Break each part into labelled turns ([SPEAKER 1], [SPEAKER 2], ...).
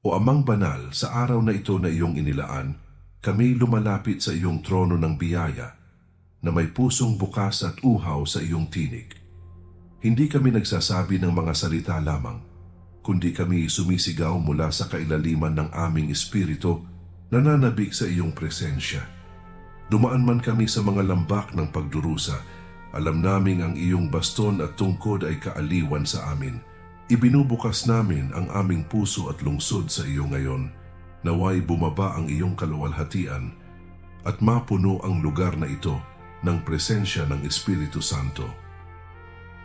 [SPEAKER 1] O Amang Banal, sa araw na ito na iyong inilaan, kami lumalapit sa iyong trono ng biyaya na may pusong bukas at uhaw sa iyong tinig. Hindi kami nagsasabi ng mga salita lamang, kundi kami sumisigaw mula sa kailaliman ng aming espiritu nananabik sa iyong presensya. Dumaan man kami sa mga lambak ng pagdurusa, alam naming ang iyong baston at tungkod ay kaaliwan sa amin. Ibinubukas namin ang aming puso at lungsod sa iyo ngayon, naway bumaba ang iyong kaluwalhatian at mapuno ang lugar na ito ng presensya ng Espiritu Santo.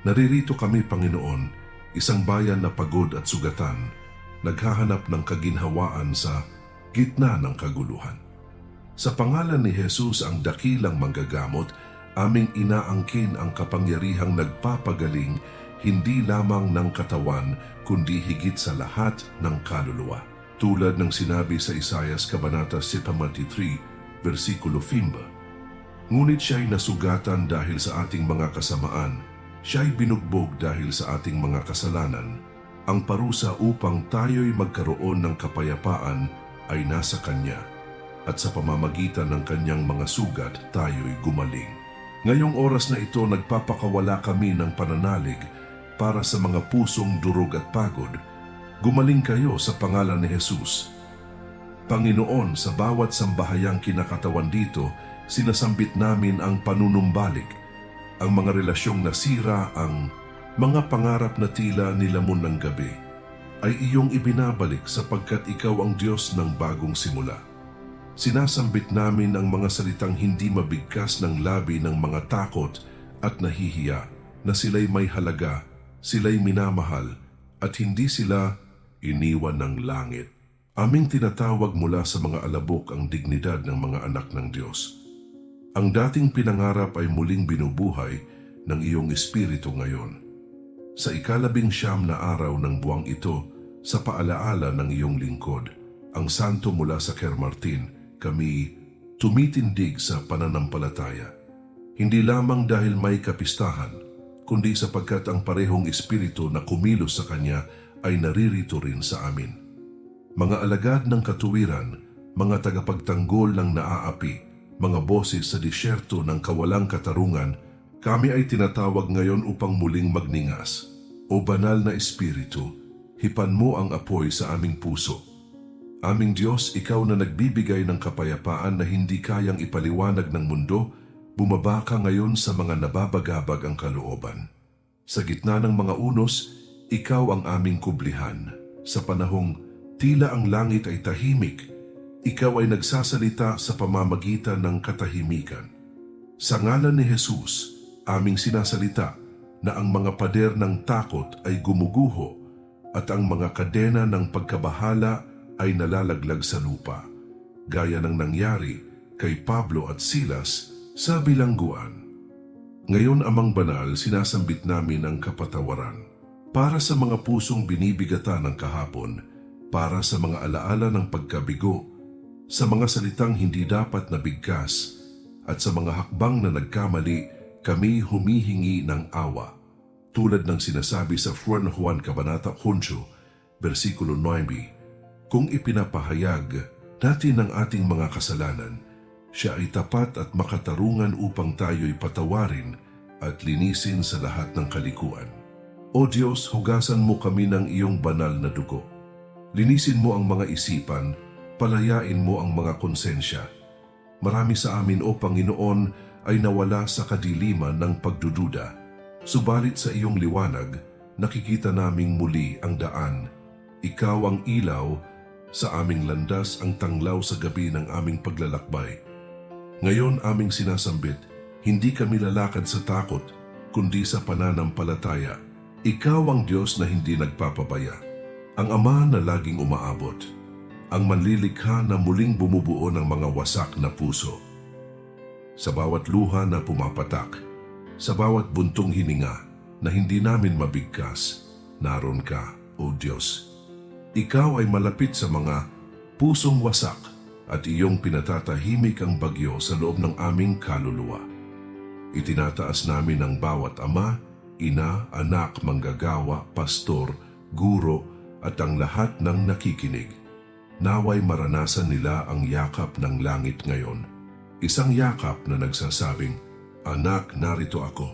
[SPEAKER 1] Naririto kami, Panginoon, isang bayan na pagod at sugatan, naghahanap ng kaginhawaan sa gitna ng kaguluhan. Sa pangalan ni Jesus ang dakilang manggagamot, aming inaangkin ang kapangyarihang nagpapagaling hindi lamang ng katawan kundi higit sa lahat ng kaluluwa. Tulad ng sinabi sa Isayas Kabanata 73, versikulo 5, Ngunit siya'y nasugatan dahil sa ating mga kasamaan, siya'y binugbog dahil sa ating mga kasalanan. Ang parusa upang tayo'y magkaroon ng kapayapaan ay nasa Kanya, at sa pamamagitan ng Kanyang mga sugat tayo'y gumaling. Ngayong oras na ito nagpapakawala kami ng pananalig para sa mga pusong durog at pagod. Gumaling kayo sa pangalan ni Jesus. Panginoon, sa bawat sambahayang kinakatawan dito, sinasambit namin ang panunumbalik, ang mga relasyong nasira, ang mga pangarap na tila nilamon ng gabi, ay iyong ibinabalik sapagkat ikaw ang Diyos ng bagong simula. Sinasambit namin ang mga salitang hindi mabigkas ng labi ng mga takot at nahihiya na sila'y may halaga, sila'y minamahal, at hindi sila iniwan ng langit. Aming tinatawag mula sa mga alabok ang dignidad ng mga anak ng Diyos. Ang dating pinangarap ay muling binubuhay ng iyong espiritu ngayon. Sa ikalabing siyam na araw ng buwang ito, sa paalaala ng iyong lingkod, ang santo mula sa Kermartin, kami tumitindig sa pananampalataya. Hindi lamang dahil may kapistahan, kundi sapagkat ang parehong espiritu na kumilos sa Kanya ay naririto rin sa amin. Mga alagad ng katuwiran, mga tagapagtanggol ng naaapi, mga boses sa disyerto ng kawalang katarungan, kami ay tinatawag ngayon upang muling magningas. O banal na espiritu, hipan mo ang apoy sa aming puso. Aming Diyos, ikaw na nagbibigay ng kapayapaan na hindi kayang ipaliwanag ng mundo, bumaba ka ngayon sa mga nababagabag ang kalooban. Sa gitna ng mga unos, ikaw ang aming kublihan. Sa panahong tila ang langit ay tahimik, ikaw ay nagsasalita sa pamamagitan ng katahimikan. Sa ngalan ni Jesus, aming sinasalita na ang mga pader ng takot ay gumuguho at ang mga kadena ng pagkabahala ay nalalaglag sa lupa, gaya ng nangyari kay Pablo at Silas sa bilangguan. Ngayon amang banal, sinasambit namin ang kapatawaran para sa mga pusong binibigatan ng kahapon, para sa mga alaala ng pagkabigo, sa mga salitang hindi dapat nabigkas, at sa mga hakbang na nagkamali, kami humihingi ng awa. Tulad ng sinasabi sa 1 Juan Kabanata 8, versikulo 9, kung ipinapahayag natin ang ating mga kasalanan, siya ay tapat at makatarungan upang tayo'y patawarin at linisin sa lahat ng kalikuan. O Diyos, hugasan mo kami ng iyong banal na dugo. Linisin mo ang mga isipan, palayain mo ang mga konsensya. Marami sa amin, O Panginoon, ay nawala sa kadiliman ng pagdududa. Subalit sa iyong liwanag, nakikita naming muli ang daan. Ikaw ang ilaw sa aming landas ang tanglaw sa gabi ng aming paglalakbay. Ngayon aming sinasambit, hindi kami lalakad sa takot, kundi sa pananampalataya. Ikaw ang Diyos na hindi nagpapabaya, ang Ama na laging umaabot, ang manlilikha na muling bumubuo ng mga wasak na puso. Sa bawat luha na pumapatak, sa bawat buntong hininga na hindi namin mabigkas, naroon ka, O Diyos ikaw ay malapit sa mga pusong wasak at iyong pinatatahimik ang bagyo sa loob ng aming kaluluwa. Itinataas namin ang bawat ama, ina, anak, manggagawa, pastor, guro at ang lahat ng nakikinig. naway maranasan nila ang yakap ng langit ngayon. Isang yakap na nagsasabing, Anak, narito ako.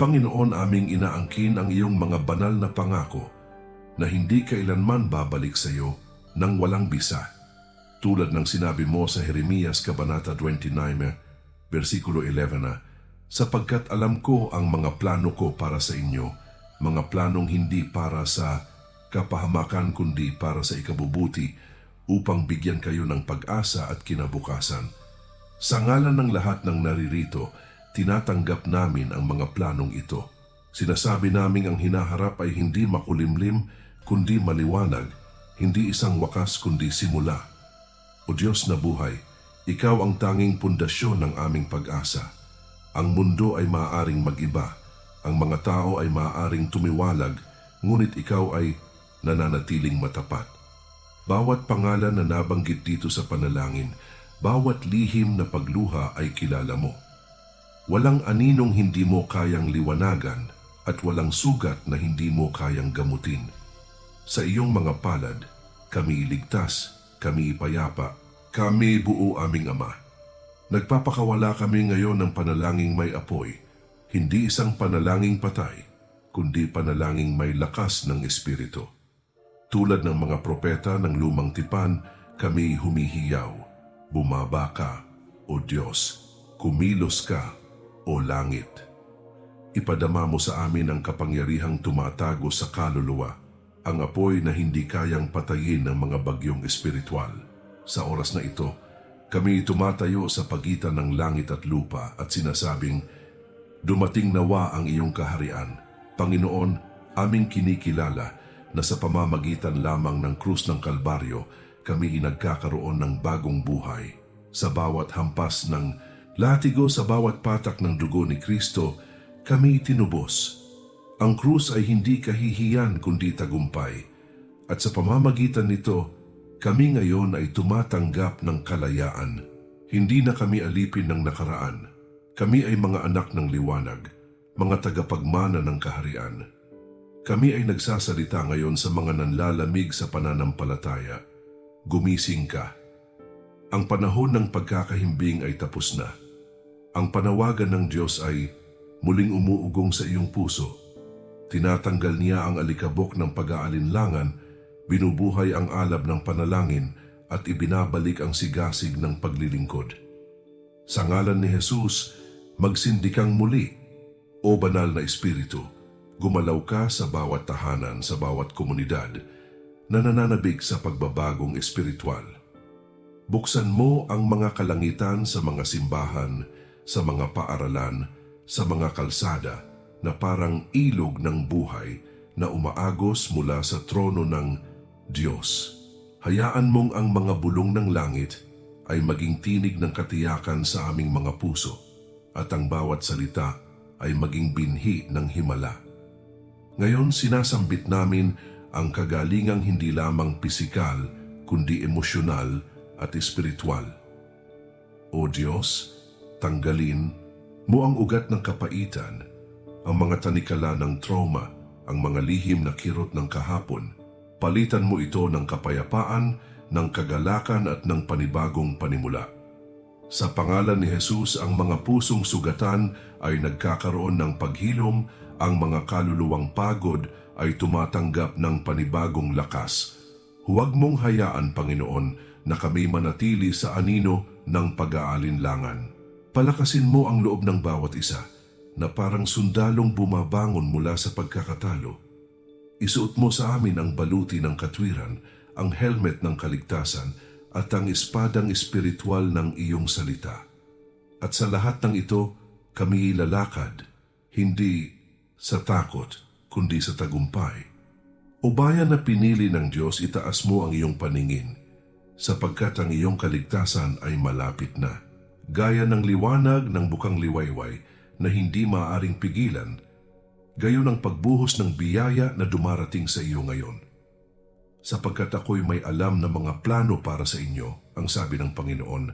[SPEAKER 1] Panginoon aming inaangkin ang iyong mga banal na pangako na hindi kailanman babalik sa iyo nang walang bisa. Tulad ng sinabi mo sa Jeremias Kabanata 29, versikulo 11 na, sapagkat alam ko ang mga plano ko para sa inyo, mga planong hindi para sa kapahamakan kundi para sa ikabubuti upang bigyan kayo ng pag-asa at kinabukasan. Sa ngalan ng lahat ng naririto, tinatanggap namin ang mga planong ito. Sinasabi naming ang hinaharap ay hindi makulimlim kundi maliwanag, hindi isang wakas kundi simula. O Diyos na buhay, ikaw ang tanging pundasyon ng aming pag-asa. Ang mundo ay maaaring mag-iba, ang mga tao ay maaaring tumiwalag, ngunit ikaw ay nananatiling matapat. Bawat pangalan na nabanggit dito sa panalangin, bawat lihim na pagluha ay kilala mo. Walang aninong hindi mo kayang liwanagan at walang sugat na hindi mo kayang gamutin. Sa iyong mga palad, kami iligtas, kami ipayapa, kami buo aming Ama. Nagpapakawala kami ngayon ng panalangin may apoy, hindi isang panalangin patay, kundi panalangin may lakas ng Espiritu. Tulad ng mga propeta ng lumang tipan, kami humihiyaw. Bumaba ka, O Diyos. Kumilos ka, O langit. Ipadama mo sa amin ang kapangyarihang tumatago sa kaluluwa, ang apoy na hindi kayang patayin ng mga bagyong espiritual. Sa oras na ito, kami tumatayo sa pagitan ng langit at lupa at sinasabing, Dumating nawa ang iyong kaharian. Panginoon, aming kinikilala na sa pamamagitan lamang ng krus ng Kalbaryo, kami nagkakaroon ng bagong buhay. Sa bawat hampas ng latigo sa bawat patak ng dugo ni Kristo, kami tinubos. Ang krus ay hindi kahihiyan kundi tagumpay. At sa pamamagitan nito, kami ngayon ay tumatanggap ng kalayaan. Hindi na kami alipin ng nakaraan. Kami ay mga anak ng liwanag, mga tagapagmana ng kaharian. Kami ay nagsasalita ngayon sa mga nanlalamig sa pananampalataya. Gumising ka. Ang panahon ng pagkakahimbing ay tapos na. Ang panawagan ng Diyos ay muling umuugong sa iyong puso. Tinatanggal niya ang alikabok ng pag-aalinlangan, binubuhay ang alab ng panalangin at ibinabalik ang sigasig ng paglilingkod. Sa ngalan ni Jesus, magsindikang muli, o banal na Espiritu, gumalaw ka sa bawat tahanan, sa bawat komunidad na nananabik sa pagbabagong espiritual. Buksan mo ang mga kalangitan sa mga simbahan, sa mga paaralan, sa mga kalsada na parang ilog ng buhay na umaagos mula sa trono ng Diyos. Hayaan mong ang mga bulong ng langit ay maging tinig ng katiyakan sa aming mga puso at ang bawat salita ay maging binhi ng himala. Ngayon sinasambit namin ang kagalingang hindi lamang pisikal kundi emosyonal at espiritual. O Diyos, tanggalin mo ang ugat ng kapaitan, ang mga tanikala ng trauma, ang mga lihim na kirot ng kahapon. Palitan mo ito ng kapayapaan, ng kagalakan at ng panibagong panimula. Sa pangalan ni Jesus, ang mga pusong sugatan ay nagkakaroon ng paghilom, ang mga kaluluwang pagod ay tumatanggap ng panibagong lakas. Huwag mong hayaan, Panginoon, na kami manatili sa anino ng pag-aalinlangan. Palakasin mo ang loob ng bawat isa na parang sundalong bumabangon mula sa pagkakatalo. Isuot mo sa amin ang baluti ng katwiran, ang helmet ng kaligtasan, at ang espadang espiritual ng iyong salita. At sa lahat ng ito, kami lalakad, hindi sa takot, kundi sa tagumpay. O bayan na pinili ng Diyos, itaas mo ang iyong paningin, sapagkat ang iyong kaligtasan ay malapit na. Gaya ng liwanag ng bukang liwayway na hindi maaaring pigilan, gayon ang pagbuhos ng biyaya na dumarating sa iyo ngayon sapagkat ako'y may alam na mga plano para sa inyo, ang sabi ng Panginoon,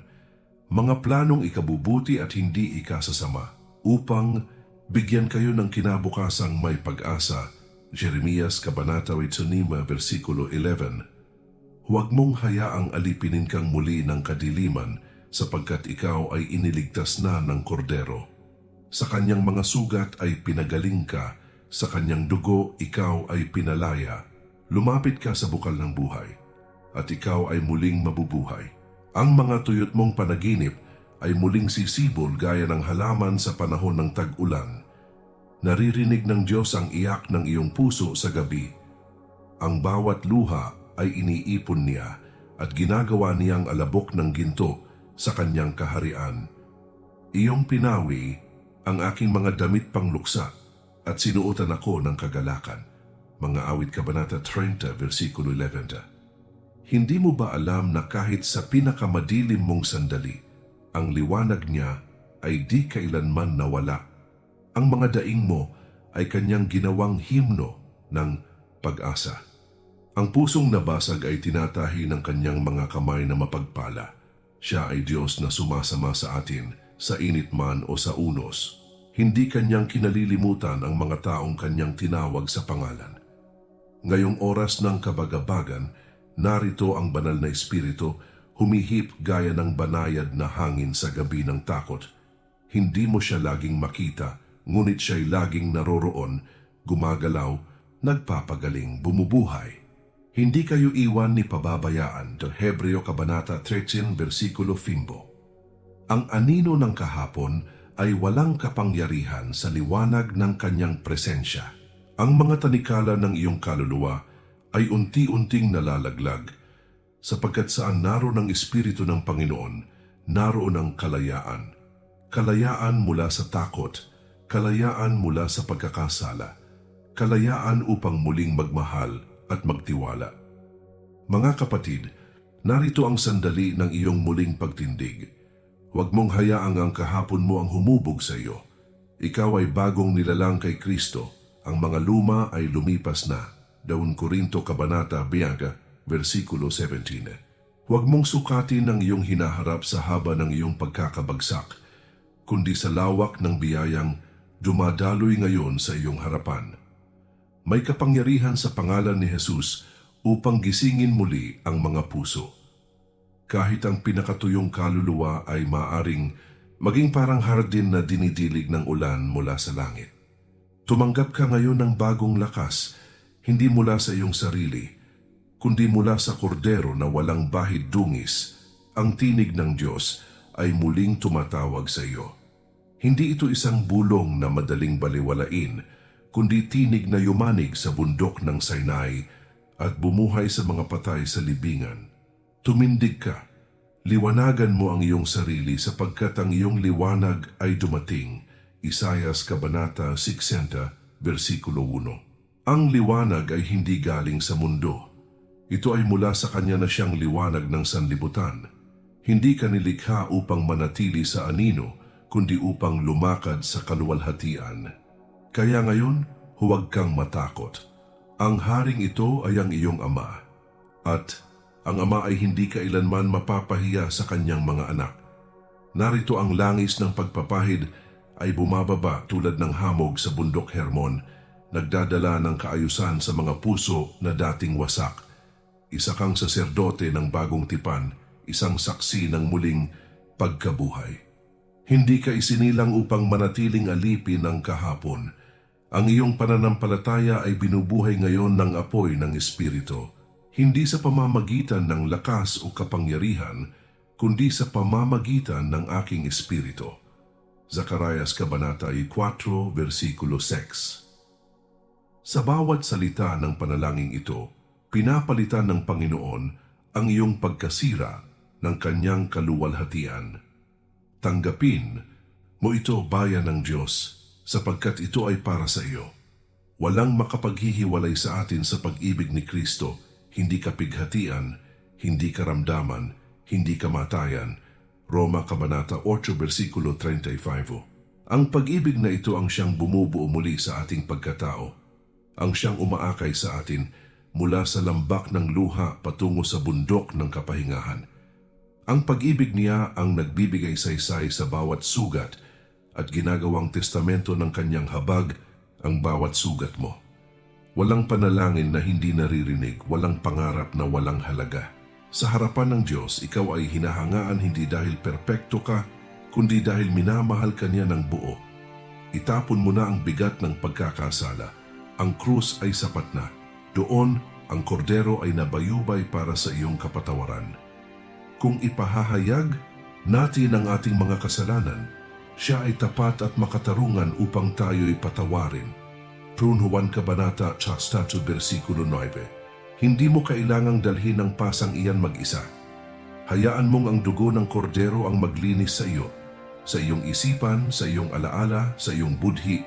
[SPEAKER 1] mga planong ikabubuti at hindi ikasasama, upang bigyan kayo ng kinabukasang may pag-asa. Jeremias Kabanata 8, versikulo 11 Huwag mong hayaang alipinin kang muli ng kadiliman sapagkat ikaw ay iniligtas na ng kordero. Sa kanyang mga sugat ay pinagaling ka, sa kanyang dugo ikaw ay pinalaya. Lumapit ka sa bukal ng buhay, at ikaw ay muling mabubuhay. Ang mga tuyot mong panaginip ay muling sisibol gaya ng halaman sa panahon ng tag-ulan. Naririnig ng Diyos ang iyak ng iyong puso sa gabi. Ang bawat luha ay iniipon niya at ginagawa niyang alabok ng ginto sa kanyang kaharian. Iyong pinawi ang aking mga damit pangluksa at sinuotan ako ng kagalakan. Mga awit kabanata 30 versikulo 11. Hindi mo ba alam na kahit sa pinakamadilim mong sandali, ang liwanag niya ay di kailanman nawala. Ang mga daing mo ay kanyang ginawang himno ng pag-asa. Ang pusong nabasag ay tinatahi ng kanyang mga kamay na mapagpala. Siya ay Diyos na sumasama sa atin, sa init man o sa unos. Hindi kanyang kinalilimutan ang mga taong kanyang tinawag sa pangalan. Ngayong oras ng kabagabagan, narito ang banal na espiritu, humihip gaya ng banayad na hangin sa gabi ng takot. Hindi mo siya laging makita, ngunit siya'y laging naroroon, gumagalaw, nagpapagaling, bumubuhay. Hindi kayo iwan ni pababayaan ng Hebreo Kabanata 13 versikulo 5. Ang anino ng kahapon ay walang kapangyarihan sa liwanag ng kanyang presensya. Ang mga tanikala ng iyong kaluluwa ay unti-unting nalalaglag sapagkat saan naroon ang Espiritu ng Panginoon, naroon ang kalayaan. Kalayaan mula sa takot, kalayaan mula sa pagkakasala, kalayaan upang muling magmahal at magtiwala. Mga kapatid, narito ang sandali ng iyong muling pagtindig. Huwag mong hayaang ang kahapon mo ang humubog sa iyo. Ikaw ay bagong nilalang kay Kristo. Ang mga luma ay lumipas na. Daun Korinto Kabanata Biaga, versikulo 17. Huwag mong sukatin ang iyong hinaharap sa haba ng iyong pagkakabagsak, kundi sa lawak ng biyayang dumadaloy ngayon sa iyong harapan. May kapangyarihan sa pangalan ni Jesus upang gisingin muli ang mga puso. Kahit ang pinakatuyong kaluluwa ay maaring maging parang hardin na dinidilig ng ulan mula sa langit. Tumanggap ka ngayon ng bagong lakas, hindi mula sa iyong sarili, kundi mula sa kordero na walang bahid dungis. Ang tinig ng Diyos ay muling tumatawag sa iyo. Hindi ito isang bulong na madaling baliwalain, kundi tinig na yumanig sa bundok ng Sinai at bumuhay sa mga patay sa libingan. Tumindig ka, liwanagan mo ang iyong sarili sapagkat ang iyong liwanag ay dumating. Isayas Kabanata 60, versikulo 1. Ang liwanag ay hindi galing sa mundo. Ito ay mula sa kanya na siyang liwanag ng sanlibutan. Hindi ka nilikha upang manatili sa anino, kundi upang lumakad sa kaluwalhatian. Kaya ngayon, huwag kang matakot. Ang haring ito ay ang iyong ama. At ang ama ay hindi kailanman mapapahiya sa kanyang mga anak. Narito ang langis ng pagpapahid ay bumababa tulad ng hamog sa bundok Hermon, nagdadala ng kaayusan sa mga puso na dating wasak. Isa kang saserdote ng bagong tipan, isang saksi ng muling pagkabuhay. Hindi ka isinilang upang manatiling alipin ng kahapon. Ang iyong pananampalataya ay binubuhay ngayon ng apoy ng Espiritu, hindi sa pamamagitan ng lakas o kapangyarihan, kundi sa pamamagitan ng aking Espiritu. Zacarias Kabanata 4, versikulo 6. Sa bawat salita ng panalangin ito, pinapalitan ng Panginoon ang iyong pagkasira ng kanyang kaluwalhatian. Tanggapin mo ito bayan ng Diyos sapagkat ito ay para sa iyo. Walang makapaghihiwalay sa atin sa pag-ibig ni Kristo, hindi kapighatian, hindi karamdaman, hindi kamatayan, Roma Kabanata 8 versikulo 35. Ang pag-ibig na ito ang siyang bumubuo muli sa ating pagkatao. Ang siyang umaakay sa atin mula sa lambak ng luha patungo sa bundok ng kapahingahan. Ang pag-ibig niya ang nagbibigay saysay sa bawat sugat at ginagawang testamento ng kanyang habag ang bawat sugat mo. Walang panalangin na hindi naririnig, walang pangarap na walang halaga. Sa harapan ng Diyos, ikaw ay hinahangaan hindi dahil perpekto ka, kundi dahil minamahal ka niya ng buo. Itapon mo na ang bigat ng pagkakasala. Ang krus ay sapat na. Doon, ang kordero ay nabayubay para sa iyong kapatawaran. Kung ipahahayag natin ang ating mga kasalanan, siya ay tapat at makatarungan upang tayo ipatawarin. Prun Juan Kabanata, Chasta 2, versikulo 9. Hindi mo kailangang dalhin ang pasang iyan mag-isa. Hayaan mong ang dugo ng kordero ang maglinis sa iyo, sa iyong isipan, sa iyong alaala, sa iyong budhi.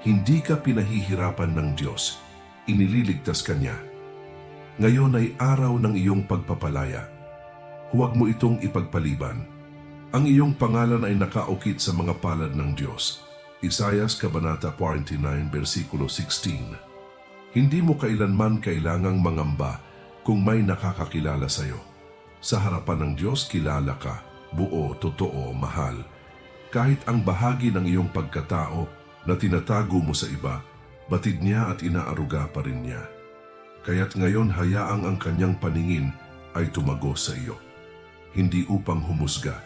[SPEAKER 1] Hindi ka pinahihirapan ng Diyos. Inililigtas ka niya. Ngayon ay araw ng iyong pagpapalaya. Huwag mo itong ipagpaliban. Ang iyong pangalan ay nakaukit sa mga palad ng Diyos. Isayas Kabanata 49, versikulo 16. Hindi mo kailanman kailangang mangamba kung may nakakakilala sa iyo. Sa harapan ng Diyos, kilala ka, buo, totoo, mahal. Kahit ang bahagi ng iyong pagkatao na tinatago mo sa iba, batid niya at inaaruga pa rin niya. Kaya't ngayon hayaang ang kanyang paningin ay tumagos sa iyo. Hindi upang humusga,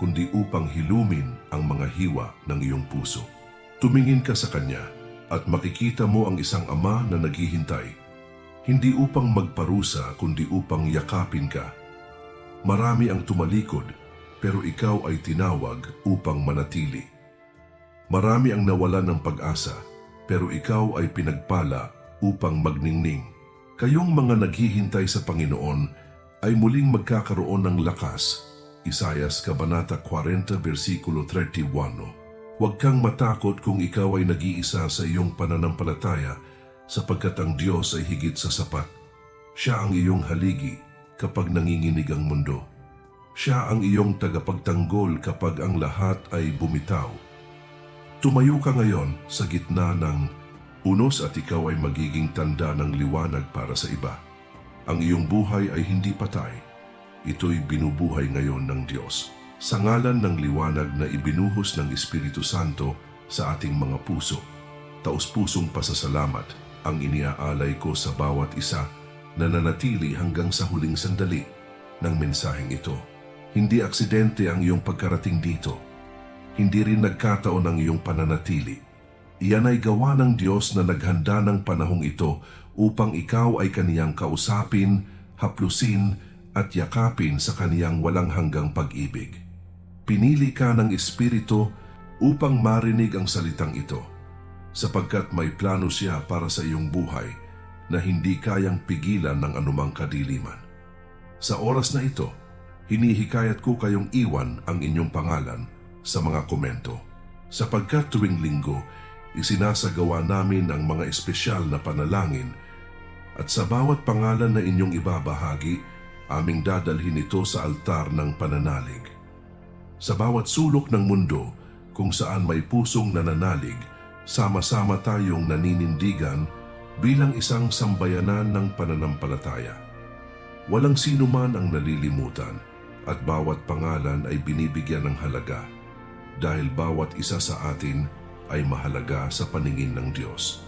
[SPEAKER 1] kundi upang hilumin ang mga hiwa ng iyong puso. Tumingin ka sa kanya at makikita mo ang isang ama na naghihintay. Hindi upang magparusa kundi upang yakapin ka. Marami ang tumalikod pero ikaw ay tinawag upang manatili. Marami ang nawalan ng pag-asa pero ikaw ay pinagpala upang magningning. Kayong mga naghihintay sa Panginoon ay muling magkakaroon ng lakas. Isayas Kabanata 40 versikulo 31 Huwag kang matakot kung ikaw ay nag-iisa sa iyong pananampalataya sapagkat ang Diyos ay higit sa sapat. Siya ang iyong haligi kapag nanginginig ang mundo. Siya ang iyong tagapagtanggol kapag ang lahat ay bumitaw. Tumayo ka ngayon sa gitna ng unos at ikaw ay magiging tanda ng liwanag para sa iba. Ang iyong buhay ay hindi patay. Ito'y binubuhay ngayon ng Diyos. Sa ngalan ng liwanag na ibinuhos ng Espiritu Santo sa ating mga puso, taus-pusong pasasalamat ang iniaalay ko sa bawat isa na nanatili hanggang sa huling sandali ng mensaheng ito. Hindi aksidente ang iyong pagkarating dito. Hindi rin nagkataon ang iyong pananatili. Iyan ay gawa ng Diyos na naghanda ng panahong ito upang ikaw ay kaniyang kausapin, haplusin at yakapin sa kaniyang walang hanggang pag-ibig. Pinili ka ng Espiritu upang marinig ang salitang ito, sapagkat may plano siya para sa iyong buhay na hindi kayang pigilan ng anumang kadiliman. Sa oras na ito, hinihikayat ko kayong iwan ang inyong pangalan sa mga komento, sapagkat tuwing linggo, isinasagawa namin ang mga espesyal na panalangin at sa bawat pangalan na inyong ibabahagi, aming dadalhin ito sa altar ng pananalig. Sa bawat sulok ng mundo kung saan may pusong nananalig, sama-sama tayong naninindigan bilang isang sambayanan ng pananampalataya. Walang sino man ang nalilimutan at bawat pangalan ay binibigyan ng halaga dahil bawat isa sa atin ay mahalaga sa paningin ng Diyos.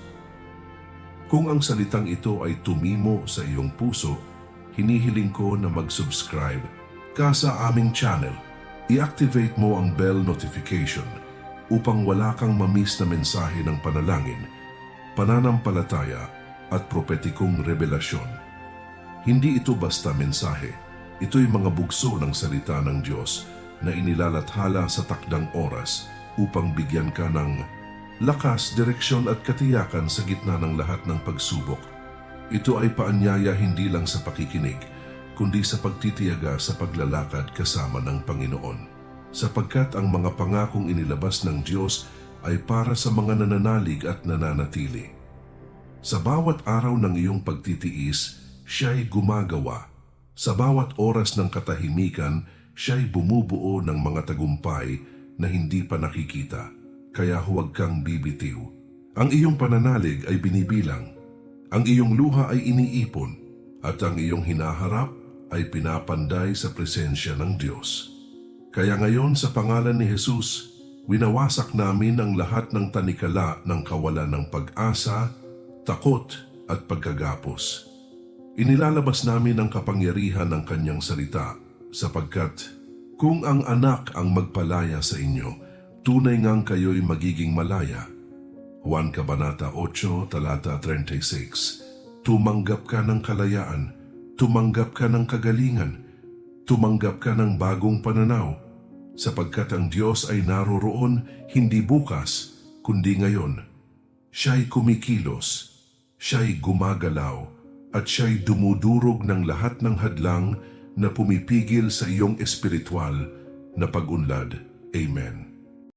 [SPEAKER 1] Kung ang salitang ito ay tumimo sa iyong puso, hinihiling ko na mag-subscribe ka sa aming channel. I-activate mo ang bell notification upang wala kang mamiss na mensahe ng panalangin, pananampalataya at propetikong revelasyon. Hindi ito basta mensahe, ito'y mga bugso ng salita ng Diyos na inilalathala sa takdang oras upang bigyan ka ng lakas, direksyon at katiyakan sa gitna ng lahat ng pagsubok. Ito ay paanyaya hindi lang sa pakikinig, kundi sa pagtitiyaga sa paglalakad kasama ng Panginoon. Sapagkat ang mga pangakong inilabas ng Diyos ay para sa mga nananalig at nananatili. Sa bawat araw ng iyong pagtitiis, siya'y gumagawa. Sa bawat oras ng katahimikan, siya'y bumubuo ng mga tagumpay na hindi pa nakikita kaya huwag kang bibitiw. Ang iyong pananalig ay binibilang, ang iyong luha ay iniipon, at ang iyong hinaharap ay pinapanday sa presensya ng Diyos. Kaya ngayon sa pangalan ni Jesus, winawasak namin ang lahat ng tanikala ng kawalan ng pag-asa, takot at pagkagapos. Inilalabas namin ang kapangyarihan ng kanyang salita sapagkat kung ang anak ang magpalaya sa inyo, tunay ngang kayo'y magiging malaya. Juan Kabanata 8, talata 36 Tumanggap ka ng kalayaan, tumanggap ka ng kagalingan, tumanggap ka ng bagong pananaw, sapagkat ang Diyos ay naroroon hindi bukas, kundi ngayon. Siya'y kumikilos, siya'y gumagalaw, at siya'y dumudurog ng lahat ng hadlang na pumipigil sa iyong espiritual na pag-unlad. Amen.